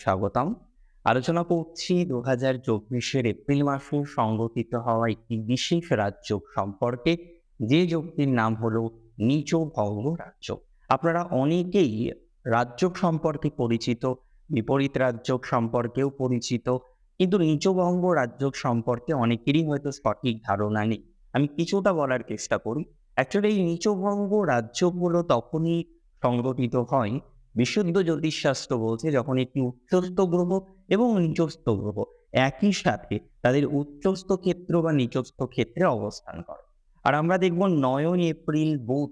স্বাগতম। আলোচনা করছি দু হাজার চব্বিশের এপ্রিল মাসে সংগঠিত হওয়া একটি বিশেষ রাজ্য সম্পর্কে। যে যোগটির নাম হলো নিচ ভঙ্গ রাজ্য। আপনারা অনেকেই রাজ্য সম্পর্কে পরিচিত, বিপরীত রাজ্য সম্পর্কেও পরিচিত, কিন্তু নিচবঙ্গ রাজ্য সম্পর্কে অনেকেরই হয়তো সঠিক ধারণা নেই। আমি কিছুটা বলার চেষ্টা করি অ্যাকচুয়ালি এই নিচবঙ্গ রাজ্যগুলো তখনই সংগঠিত হয় বিশুদ্ধ জ্যোতিষশাস্ত্র বলছে যখন একটি উচ্চস্থ গ্রহ এবং নিচস্থ গ্রহ একই সাথে তাদের উচ্চস্থ ক্ষেত্র বা নিচস্থ ক্ষেত্রে অবস্থান করে। আর আমরা দেখব নয়ন এপ্রিল বুধ,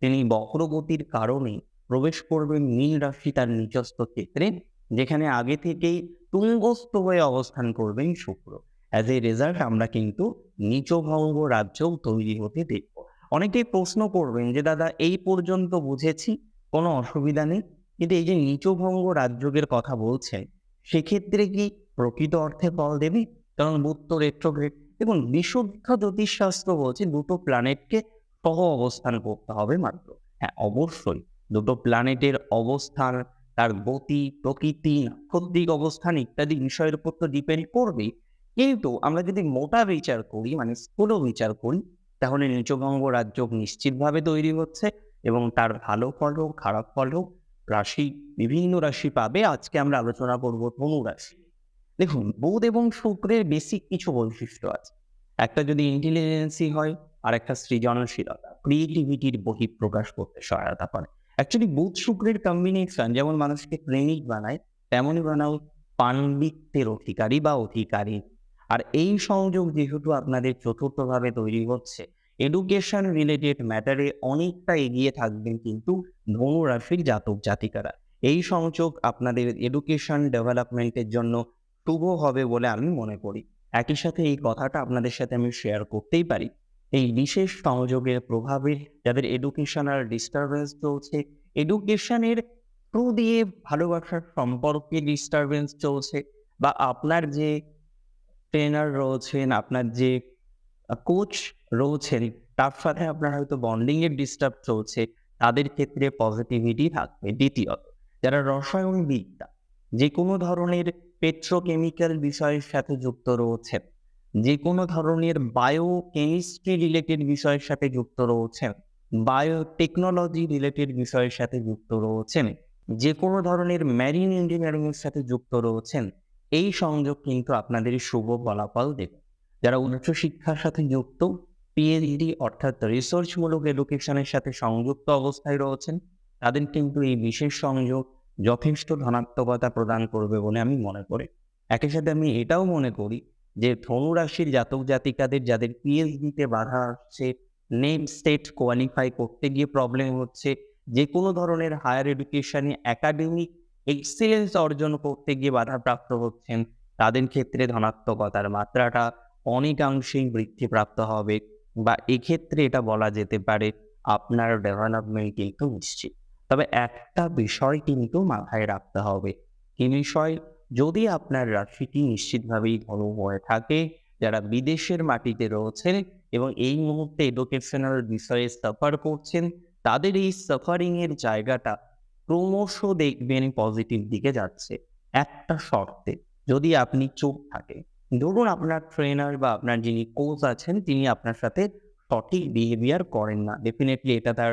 তিনি বক্রগতির কারণে প্রবেশ করবেন মীন রাশি তার নিচস্থ ক্ষেত্রে, যেখানে আগে থেকেই তুঙ্গস্থ হয়ে অবস্থান করবেন শুক্র। অ্যাজ এ রেজাল্ট আমরা কিন্তু নিচভঙ্গ রাজ্য তৈরি হতে দেখব। অনেকেই প্রশ্ন করবেন যে, দাদা, এই পর্যন্ত বুঝেছি, কোনো অসুবিধা নেই? কিন্তু এই যে নিচভঙ্গ রাজ্যের কথা বলছেন সেক্ষেত্রে কি প্রকৃত অর্থে ফল দেবে? কারণ বুধ তো রেট্রোগ্রেড দেখুন বিশুদ্ধ জ্যোতিষশাস্ত্র বলছে দুটো প্ল্যানেটকে সহ অবস্থান করতে হবে মাত্র। হ্যাঁ অবশ্যই দুটো প্ল্যানেটের অবস্থান, তার গতি, প্রকৃতি, নাক্ষত্রিক অবস্থান ইত্যাদি বিষয়ের উপর তো ডিপেন্ড করবে। কিন্তু আমরা যদি মোটা বিচার করি মানে স্থূল বিচার করি, তাহলে নিচভঙ্গ রাজ্য নিশ্চিতভাবে তৈরি হচ্ছে এবং তার ভালো ফল হোক, খারাপ ফল হোক রাশি, বিভিন্ন রাশি পাবে। আজকে আমরা আলোচনা করব ধনু রাশি। দেখুন, বুধ এবং শুক্রের বেসিক কিছু বৈশিষ্ট্য আছে। একটা যদি ইন্টেলিজেন্সি হয় আর একটা সৃজনশীলতা। ক্রিয়েটিভিটির বহিঃপ্রকাশ করতে সহায়তা করে। অ্যাকচুয়ালি বুধ, শুক্রের কম্বিনেশন যেমন মানুষকে প্রেমিক বানায়, তেমনই বানাও পাণ্ডিত্যের অধিকারী বা অধিকারী। আর এই সংযোগ যেহেতু আপনাদের চতুর্থভাবে তৈরি হচ্ছে এডুকেশন রিলেটেড ম্যাটারে অনেকটা এগিয়ে থাকবেন কিন্তু ধনু রাশির জাতক জাতিকারা। এই সংযোগ আপনাদের এডুকেশন ডেভেলপমেন্টের জন্য শুভ হবে বলে আমি মনে করি। একই সাথে এই কথাটা আপনাদের সাথে আমি শেয়ার করতেই পারি। এই বিশেষ সংযোগের প্রভাবে যাদের এডুকেশনাল ডিস্টারবেন্স চলছে এডুকেশনের থ্রু দিয়ে ভালোবাসার সম্পর্কে ডিস্টারবেন্স চলছে বা আপনার যে ট্রেনার রয়েছেন, আপনার যে কোচ রয়েছেন, তার সাথে আপনার হয়তো বন্ডিং এর ডিস্টার্ব চলছে, তাদের ক্ষেত্রে পজিটিভিটি থাকবে। দ্বিতীয়ত, যারা রসায়ন বিদ্যা যে কোনো ধরনের পেট্রোকেমিক্যাল বিষয়ের সাথে যুক্ত রয়েছেন যে কোনো ধরনের বায়ো কেমিস্ট্রি রিলেটেড বিষয়ের সাথে যুক্ত রয়েছেন বায়ো টেকনোলজি রিলেটেড বিষয়ের সাথে যুক্ত রয়েছেন যে কোনো ধরনের ম্যারিন ইঞ্জিনিয়ারিং এর সাথে যুক্ত রয়েছেন, এই সংযোগ কিন্তু আপনাদের শুভ ফলাফল দেবে। যারা উচ্চশিক্ষার সাথে যুক্ত পিএইচডি অর্থাৎ রিসার্চমূলক এডুকেশনের সাথে সংযুক্ত অবস্থায় রয়েছেন। তাদের কিন্তু এই বিশেষ সংযোগ যথেষ্ট ধনাত্মকতা প্রদান করবে বলে আমি মনে করি। একই সাথে আমি এটাও মনে করি যে ধনু রাশির জাতক জাতিকাদের যাদের পিএইচডিতে বাধা আসছে নেম স্টেট কোয়ালিফাই করতে গিয়ে প্রবলেম হচ্ছে, যে কোনো ধরনের হায়ার এডুকেশনে একাডেমিক এক্সেলেন্স অর্জন করতে গিয়ে বাধাপ্রাপ্ত হচ্ছেন, তাদের ক্ষেত্রে ধনাত্মকতার মাত্রাটা অনেকাংশেই বৃদ্ধিপ্রাপ্ত হবে। বা এক্ষেত্রে এটা বলা যেতে পারে আপনার ডেভেলপমেন্ট কিন্তু নিশ্চিত। তবে একটা বিষয় কিন্তু মাথায় রাখতে হবে। কি বিষয়? যদি আপনার রাশিটি নিশ্চিতভাবেই ধনু হয়ে থাকে, যারা বিদেশের মাটিতে রয়েছেন এবং এই মুহূর্তে এডুকেশনাল বিষয়ে সাফার করছেন, তাদের এই সাফারিং এর জায়গাটা ক্রমশ দেখবেন পজিটিভ দিকে যাচ্ছে। একটা শর্তে যদি আপনি চোখ থাকে ধরুন আপনার ট্রেনার বা আপনার যিনি কোচ আছেন, তিনি আপনার সাথে সঠিক বিহেভিয়ার করেন না। ডেফিনেটলি এটা তার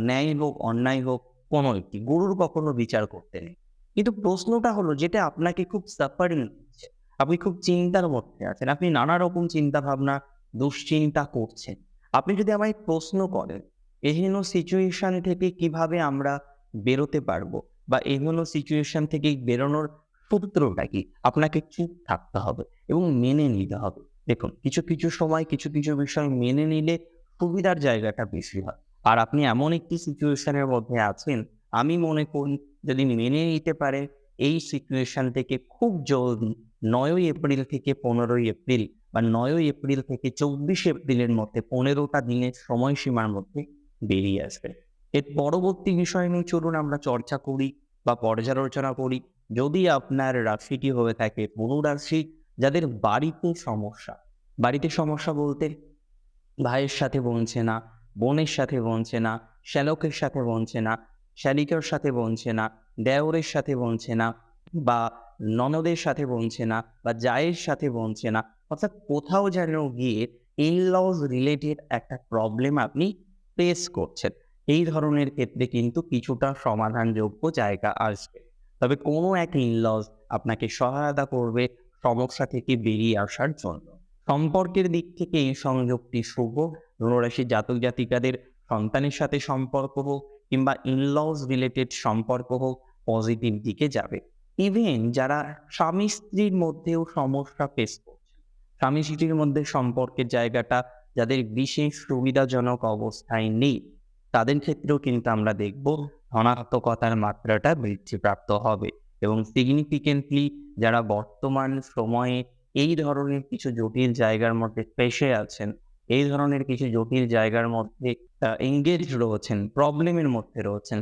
ন্যায় হোক, অন্যায় হোক, কোনো একটি গুরুর কখনো বিচার করতে নেই। কিন্তু প্রশ্নটা হলো যেটা আপনাকে খুব সাফারিং দিচ্ছে আপনি খুব চিন্তার মধ্যে আছেন, আপনি নানা রকম চিন্তা ভাবনা দুশ্চিন্তা করছেন। আপনি যদি আমায় প্রশ্ন করেন, এহেন সিচুয়েশন থেকে কীভাবে আমরা বেরোতে পারব বা এহেন সিচুয়েশন থেকে বেরোনোর সূত্রটা আপনাকে চুপ থাকতে হবে এবং মেনে নিতে হবে। দেখুন, কিছু কিছু সময়, কিছু কিছু বিষয় মেনে নিলে সুবিধার জায়গাটা বেশি হয়। আর আপনি এমন একটি সিচুয়েশনের মধ্যে আছেন, আমি মনে করি যদি মেনে নিতে পারেন, এই সিচুয়েশন থেকে খুব জলদি নয়ই এপ্রিল থেকে পনেরোই এপ্রিল বা নয়ই এপ্রিল থেকে চব্বিশে এপ্রিলের মধ্যে পনেরোটা দিনের সময়সীমার মধ্যে বেরিয়ে আসবে এর পরবর্তী বিষয় নিয়ে চলুন আমরা চর্চা করি বা পর্যালোচনা করি। যদি আপনার রাশিটি হয়ে থাকে রাশি যাদের বাড়িতে সমস্যা বাড়িতে সমস্যা বলতে ভাইয়ের সাথে বনছে না, বোনের সাথে বনছে না, শ্যালকের সাথে বনছে না শালিকার সাথে বনছে না, দেওরের সাথে বনছে না বা ননদের সাথে বনছে না বা জায়ের সাথে বনছে না, অর্থাৎ কোথাও যেন গিয়ে ইনলজ রিলেটেড একটা প্রবলেম আপনি ফেস করছেন। এই ধরনের ক্ষেত্রে কিন্তু কিছুটা সমাধানযোগ্য জায়গা আসবে। তবে কোনো এক ইনলজ আপনাকে সহায়তা করবে সমস্যা থেকে বেরিয়ে আসার জন্য। সম্পর্কের দিক থেকে এই সংযোগটি শুভ। ধনুরাশি জাতক জাতিকাদের সন্তানের সাথে সম্পর্ক হোক কিংবা ইনলজ রিলেটেড সম্পর্ক হোক পজিটিভ দিকে যাবে। ইভেন যারা স্বামী স্ত্রীর মধ্যেও সমস্যা ফেস করছে, স্বামী স্ত্রীর মধ্যে সম্পর্কের জায়গাটা যাদের বিশেষ সুবিধাজনক অবস্থায় নেই। তাদের ক্ষেত্রেও কিন্তু আমরা দেখব ধনাত্মকতার মাত্রাটা বৃদ্ধিপ্রাপ্ত হবে এবং সিগনিফিকেন্টলি যারা বর্তমান সময়ে এই ধরনের কিছু জটিল জায়গার মধ্যে পেশে আছেন, এই ধরনের কিছু জটিল জায়গার মধ্যে এঙ্গেজ রয়েছেন প্রবলেমের মধ্যে রয়েছেন,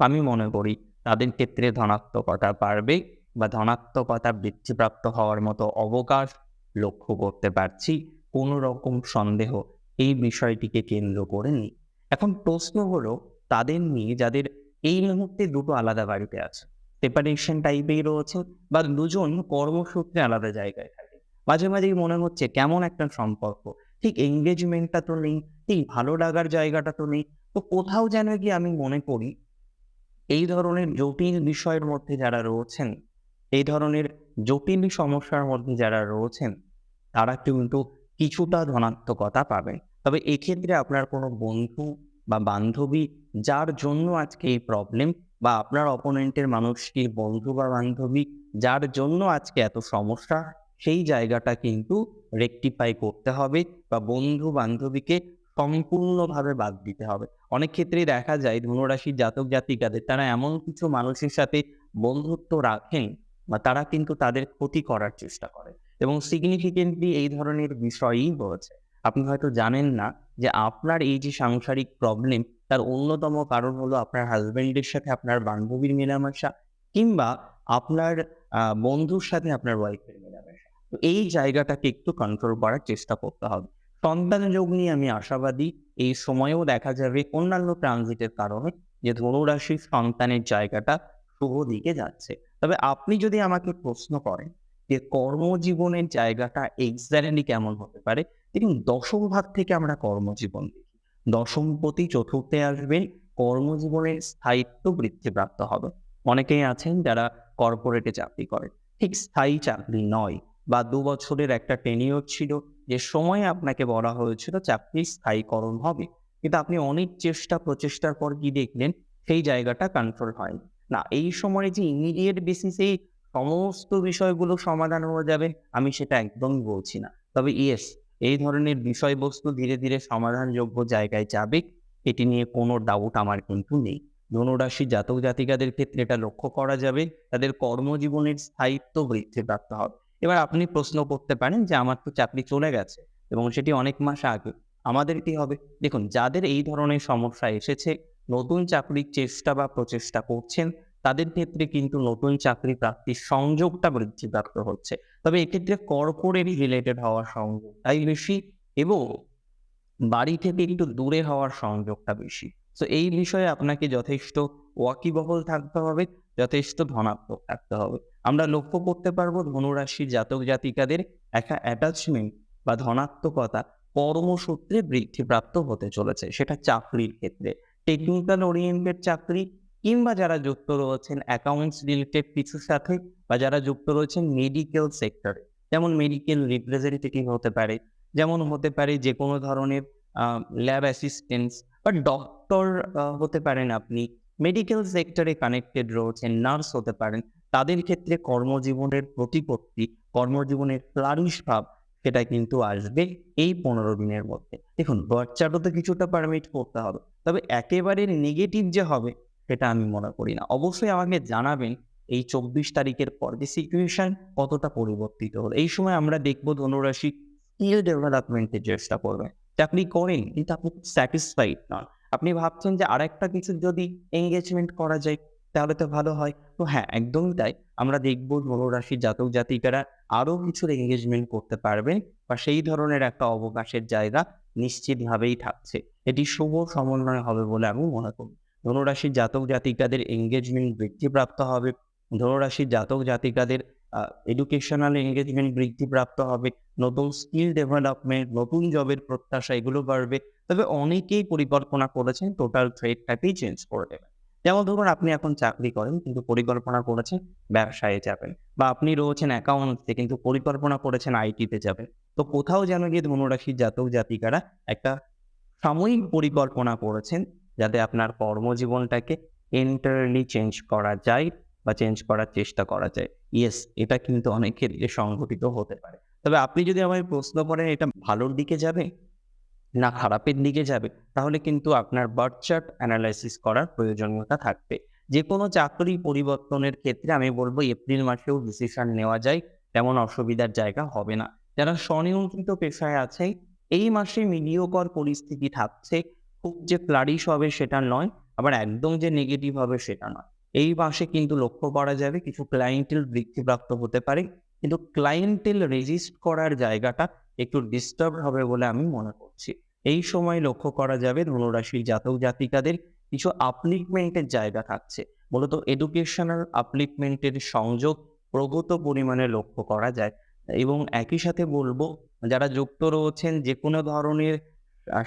আমি মনে করি তাদের ক্ষেত্রে ধনাত্মকতা বাড়বে বা ধনাত্মকতা বৃদ্ধিপ্রাপ্ত হওয়ার মতো অবকাশ লক্ষ্য করতে পারছি। কোনো রকম সন্দেহ এই বিষয়টিকে কেন্দ্র করে নেই। এখন প্রশ্ন হলো, তাদের নিয়ে যাদের এই মুহূর্তে দুটো আলাদা বাড়িতে আছে সেপারেশন টাইপেই রয়েছে বা দুজন কর্মসূত্রে আলাদা জায়গায় থাকে। মাঝে মাঝেই মনে হচ্ছে কেমন একটা সম্পর্ক। ঠিক এঙ্গেজমেন্টটা তো নেই, ঠিক ভালো লাগার জায়গাটা তো নেই। তো কোথাও যেন কি আমি মনে করি, এই ধরনের জটিল বিষয়ের মধ্যে যারা রয়েছেন, এই ধরনের জটিল সমস্যার মধ্যে যারা রয়েছেন, তারা কিন্তু কিছুটা ধনাত্মকতা পাবেন। তবে এক্ষেত্রে আপনার কোনো বন্ধু বা বান্ধবী যার জন্য আজকে এই প্রবলেম বা আপনার অপোনেন্টের মানুষটির বন্ধু বা বান্ধবী যার জন্য আজকে এত সমস্যা, সেই জায়গাটা কিন্তু রেকটিফাই করতে হবে বা বন্ধু বান্ধবীকে সম্পূর্ণভাবে বাদ দিতে হবে। অনেক ক্ষেত্রেই দেখা যায় ধনুরাশির জাতক জাতিকাদের তারা এমন কিছু মানুষের সাথে বন্ধুত্ব রাখেন বা তারা কিন্তু তাদের ক্ষতি করার চেষ্টা করে এবং সিগনিফিকেন্টলি এই ধরনের বিষয়ই হয়েছে। আপনি হয়তো জানেন না যে আপনার এই যে সাংসারিক প্রবলেম তার অন্যতম কারণ হলো আপনার হাজব্যান্ডের সাথে আপনার বান্ধবীর মেলামেশা কিংবা আপনার বন্ধুর সাথে আপনার ওয়াইফের মেলামেশা। তো এই জায়গাটাকে একটু কন্ট্রোল করার চেষ্টা করতে হবে। সন্তান যোগ নিয়ে আমি আশাবাদী, এই সময়েও দেখা যাবে অন্যান্য ট্রানজিটের কারণে যে ধনুরাশির সন্তানের জায়গাটা শুভ দিকে যাচ্ছে। তবে আপনি যদি আমাকে প্রশ্ন করেন যে কর্মজীবনের জায়গাটা এক্স্যাক্টলি কেমন হতে পারে, দেখুন দশম ভাগ থেকে আমরা কর্মজীবন দেখি। দশমপতি চতুর্থে আসবেন কর্মজীবনের স্থায়িত্ব বৃদ্ধিপ্রাপ্ত হবে। অনেকেই আছেন যারা কর্পোরেটে চাকরি করে ঠিক স্থায়ী চাকরি নয়, বা দু বছরের একটা টেনিওর ছিল, যে সময় আপনাকে বলা হয়েছিল চাকরি স্থায়ীকরণ হবে। কিন্তু আপনি অনেক চেষ্টা প্রচেষ্টার পর কি দেখলেন, সেই জায়গাটা কন্ট্রোল হয়নি। না, এই সময় যে ইমিডিয়েট বেসিসেই সমস্ত বিষয়গুলো সমাধান হয়ে যাবে, আমি সেটা একদমই বলছি না। তবে ইয়েস এই ধরনের বিষয়বস্তু ধীরে ধীরে সমাধানযোগ্য জায়গায় যাবে, এটি নিয়ে কোনো ডাউট আমার কিন্তু নেই। ধনুরাশি জাতক জাতিকাদের ক্ষেত্রে এটা লক্ষ্য করা যাবে, তাদের কর্মজীবনের স্থায়িত্ব বৃদ্ধি প্রাপ্ত হবে। এবার আপনি প্রশ্ন করতে পারেন যে আমার তো চাকরি চলে গেছে এবং সেটি অনেক মাস আগে, আমাদের কি হবে? দেখুন, যাদের এই ধরনের সমস্যা এসেছে, নতুন চাকরির চেষ্টা বা প্রচেষ্টা করছেন তাদের ক্ষেত্রে কিন্তু নতুন চাকরি প্রাপ্তির সংযোগটা বৃদ্ধিপ্রাপ্ত হচ্ছে। তবে এক্ষেত্রে কর্পোরেট রিলেটেড হওয়ার সংযোগটাই বেশি এবং বাড়ি থেকে একটু দূরে হওয়ার সংযোগটা বেশি। তো এই বিষয়ে আপনাকে যথেষ্ট ওয়াকিবহল থাকতে হবে, যথেষ্ট ধনাত্মক থাকতে হবে। আমরা লক্ষ্য করতে পারব ধনুরাশির জাতক জাতিকাদের একটা অ্যাটাচমেন্ট বা ধনাত্মকতা কর্মসূত্রে বৃদ্ধিপ্রাপ্ত হতে চলেছে, সেটা চাকরির ক্ষেত্রে। টেকনিক্যাল ওরিয়েন্টেড চাকরি কিংবা যারা যুক্ত রয়েছেন অ্যাকাউন্টস রিলেটেড কিছুর সাথে বা যারা যুক্ত রয়েছেন মেডিকেল সেক্টরে যেমন মেডিকেল রিপ্রেজেন্টেটিভ হতে পারে, যেমন হতে পারে যে কোনো ধরনের ল্যাব অ্যাসিস্ট্যান্স বা ডক্টর হতে পারেন আপনি। মেডিকেল সেক্টরে কানেক্টেড রয়েছেন নার্স হতে পারেন, তাদের ক্ষেত্রে কর্মজীবনের প্রতিপত্তি, কর্মজীবনের ফ্লারিশ ভাব সেটা কিন্তু আসবে এই পনেরো দিনের মধ্যে। দেখুন বাচ্চাটা তো কিছুটা পারমিট করতে হবে, তবে একেবারে নেগেটিভ যে হবে সেটা আমি মনে করি না। অবশ্যই আমাকে জানাবেন এই চব্বিশ তারিখের পর যে সিচুয়েশন কতটা পরিবর্তিত হলো। এই সময় আমরা দেখব ধনুরাশি স্কিল ডেভেলপমেন্টের চেষ্টা করবে আপনি করেন, কিন্তু আপনি স্যাটিসফাইড নন। আপনি ভাবছেন যে আরেকটা কিছু যদি এঙ্গেজমেন্ট করা যায়, তাহলে তো ভালো হয়। তো হ্যাঁ একদমই তাই। আমরা দেখব ধনুরাশির জাতক জাতিকারা আরও কিছু এঙ্গেজমেন্ট করতে পারবেন বা সেই ধরনের একটা অবকাশের জায়গা নিশ্চিতভাবেই থাকছে। এটি শুভ সমন্বয় হবে বলে আমি মনে করি। ধনুরাশির জাতক জাতিকাদের এঙ্গেজমেন্ট বৃদ্ধিপ্রাপ্ত হবে। ধনুরাশির জাতক জাতিকাদের এডুকেশনাল এঙ্গেজমেন্ট বৃদ্ধিপ্রাপ্ত হবে। নতুন স্কিল ডেভেলপমেন্ট নতুন জবের প্রত্যাশা এগুলো বাড়বে। তবে অনেকেই পরিকল্পনা করেছেন টোটাল ট্রেডটাকেই চেঞ্জ করে দেবেন। যেমন ধরুন আপনি এখন চাকরি করেন কিন্তু পরিকল্পনা করেছেন ব্যবসায় যাবেন বা আপনি রয়েছেন অ্যাকাউন্টসে কিন্তু পরিকল্পনা করেছেন আইটিতে যাবেন। তো কোথাও যেন গিয়ে ধনুরাশির জাতক জাতিকারা একটা সাময়িক পরিকল্পনা করেছেন যাতে আপনার কর্মজীবনটাকে এন্টারলি চেঞ্জ করা যায় বা চেঞ্জ করার চেষ্টা করা যায়। ইয়েস এটা কিন্তু অনেক ক্ষেত্রে সংঘটিত হতে পারে। তবে আপনি যদি আমায় প্রশ্ন করেন, এটা ভালোর দিকে যাবে না খারাপের দিকে যাবে, তাহলে কিন্তু আপনার বার্থ চার্ট অ্যানালাইসিস করার প্রয়োজনীয়তা থাকবে। যে কোনো চাকরি পরিবর্তনের ক্ষেত্রে আমি বলব এপ্রিল মাসেও ডিসিশন নেওয়া যায়, তেমন অসুবিধার জায়গা হবে না। যারা স্বনিয়ন্ত্রিত পেশায় আছে, এই মাসে মিডিয়কর পরিস্থিতি থাকছে খুব যে ফ্লারিশ হবে সেটা নয়, আবার একদম যে নেগেটিভ হবে সেটা নয়। এই মাসে কিন্তু লক্ষ্য করা যাবে কিছু ক্লায়েন্টেল বৃদ্ধিপ্রাপ্ত হতে পারে, কিন্তু ক্লায়েন্টেল রেজিস্ট করার জায়গাটা একটু ডিস্টার্ব হবে বলে আমি মনে করছি। এই সময় লক্ষ্য করা যাবে ধনুরাশির জাতক জাতিকাদের কিছু আপলিকমেন্টের জায়গা থাকছে। মূলত এডুকেশনাল আপলিকমেন্টের সংযোগ প্রগত পরিমাণে লক্ষ্য করা যায়। এবং একই সাথে বলব, যারা যুক্ত রয়েছেন যে কোনো ধরনের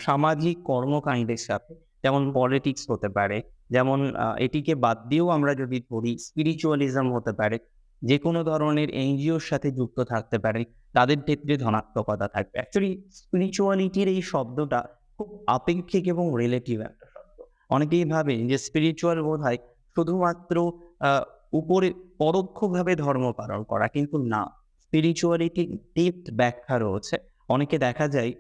সামাজিক কর্মকাণ্ডের সাথে, যেমন পলিটিক্স হতে পারে, যেমন এটিকে বাদ দিয়েও আমরা যদি ধরি স্পিরিচুয়ালিজম হতে পারে যে কোনো ধরনের এনজিওর সাথে যুক্ত থাকতে পারে, তাদের ক্ষেত্রে ধনাত্মকতা থাকবে। অ্যাকচুয়ালি স্পিরিচুয়ালিটির এই শব্দটা খুব আপেক্ষিক এবং রিলেটিভ একটা শব্দ। অনেকেই ভাবে যে স্পিরিচুয়াল বোধ হয় শুধুমাত্র উপরে পরোক্ষভাবে ধর্ম পালন করা, কিন্তু না। স্পিরিচুয়ালিটি ডিপ ব্যাখ্যা রয়েছে। অনেকে দেখা যায়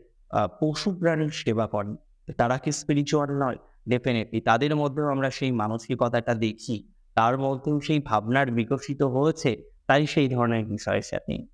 পশু প্রাণীর সেবা করেন। তারা কি স্পিরিচুয়াল নয়? ডেফিনেটলি তাদের মধ্যেও আমরা সেই মানসিকতাটা দেখি। তার মধ্যেও সেই ভাবনার বিকশিত হয়েছে, তাই সেই ধরনের বিষয়ের সাথে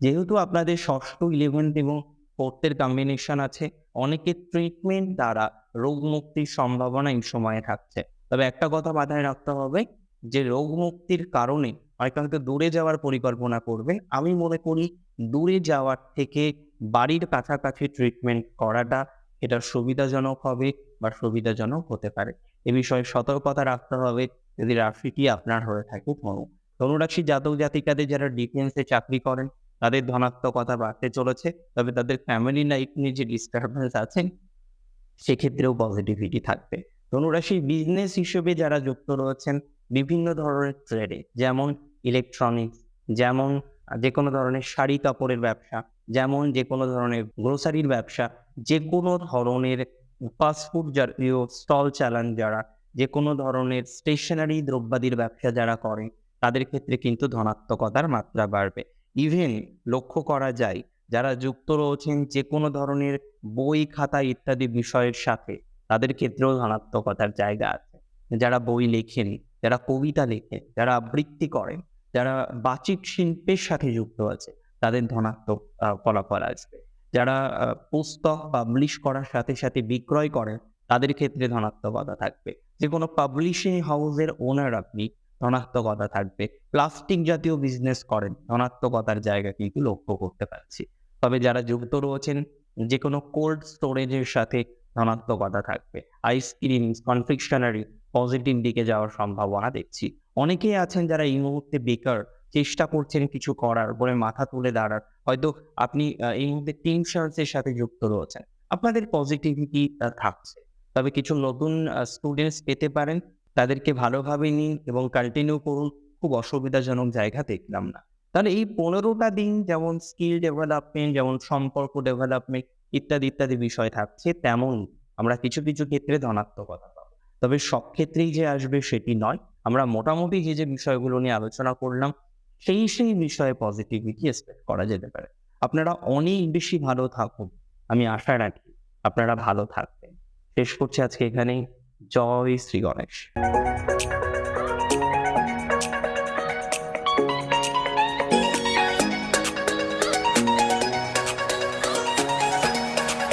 যেহেতু আপনাদের ষষ্ঠ ইলেভেন্থ এবং ফোর্থের কম্বিনেশন আছে অনেকের ট্রিটমেন্ট দ্বারা রোগ মুক্তির সম্ভাবনা এই সময়ে থাকছে। তবে একটা কথা মাথায় রাখতে হবে যে, রোগ মুক্তির কারণে অনেকে হয়তো দূরে যাওয়ার পরিকল্পনা করবে। আমি মনে করি দূরে যাওয়ার থেকে বাড়ির কাছাকাছি ট্রিটমেন্ট করাটা এটা সুবিধাজনক হবে বা সুবিধাজনক হতে পারে। এ বিষয়ে সতর্কতা রাখতে হবে যদি রাশিটি আপনার হয়ে থাকে ধনু ধনুরাশি জাতক জাতিকাদের যারা ডিফেন্সে চাকরি করেন, তাদের ধনাত্মকতা বাড়তে চলেছে, তবে তাদের ফ্যামিলি লাইফ নিয়ে যে ডিস্টারবেন্স আছেন, সেক্ষেত্রেও পজিটিভিটি থাকবে। ধনুরাশি বিজনেস হিসেবে যারা যুক্ত রয়েছেন, বিভিন্ন ধরনের ট্রেডে যেমন ইলেকট্রনিক্স যেমন যে কোনো ধরনের শাড়ি কাপড়ের ব্যবসা যেমন যে কোনো ধরনের গ্রোসারির ব্যবসা, যে কোনো ধরনের ফাস্টফুড জাতীয় স্টল চালান যারা, যে কোনো ধরনের স্টেশনারি দ্রব্যাদির ব্যবসা যারা করে, তাদের ক্ষেত্রে কিন্তু ধনাত্মকতার মাত্রা বাড়বে। ইভেন লক্ষ্য করা যায়, যারা যুক্ত রয়েছেন যে কোনো ধরনের বই খাতা ইত্যাদি বিষয়ের সাথে, তাদের ক্ষেত্রেও ধনাত্মকতার জায়গা আছে। যারা বই লেখেন, যারা কবিতা লেখেন, যারা আবৃত্তি করেন, যারা বাচিক শিল্পের সাথে যুক্ত আছে তাদের ধনাত্মক ফলাফল আসবে যারা পুস্তক পাবলিশ করার সাথে সাথে বিক্রয় করেন তাদের ক্ষেত্রে ধনাত্মকতা থাকবে। যে কোনো পাবলিশিং হাউসের ওনার আপনি ধনাত্মকতা থাকবে। প্লাস্টিক জাতীয় বিজনেস করেন, ধনাত্মকতার জায়গা কিন্তু লক্ষ্য করতে পারছি। তবে যারা যুক্ত রয়েছেন যে কোনো কোল্ড স্টোরেজের সাথে ধনাত্মকতা থাকবে। আইসক্রিম কনফিকশনারি পজিটিভ দিকে যাওয়ার সম্ভাবনা দেখছি। অনেকেই আছেন যারা এই মুহূর্তে বেকার, চেষ্টা করছেন কিছু করার, বলে মাথা তুলে দাঁড়ার। হয়তো আপনি এই মুহূর্তে টিনশার্টসের সাথে যুক্ত রয়েছেন। আপনাদের পজিটিভিটি থাকছে। তবে কিছু নতুন স্টুডেন্টস পেতে পারেন। তাদেরকে ভালোভাবে নিন এবং কন্টিনিউ করুন। খুব অসুবিধাজনক জায়গা দেখলাম না। তাহলে এই পনেরোটা দিন যেমন স্কিল ডেভেলপমেন্ট যেমন সম্পর্ক ডেভেলপমেন্ট ইত্যাদি ইত্যাদি বিষয় থাকছে, তেমন আমরা কিছু কিছু ক্ষেত্রে ধনাত্মকতা তবে সব ক্ষেত্রেই যে আসবে সেটি নয়। আমরা মোটামুটি যে যে বিষয়গুলো নিয়ে আলোচনা করলাম, সেই সেই বিষয়ে পজিটিভিটি এক্সপেক্ট করা যেতে পারে। আপনারা অনেক বেশি ভালো থাকুন, আমি আশা রাখি। আপনারা ভালো থাকবেন। শেষ করছি আজকে এখানেই। জয় শ্রী গণেশ।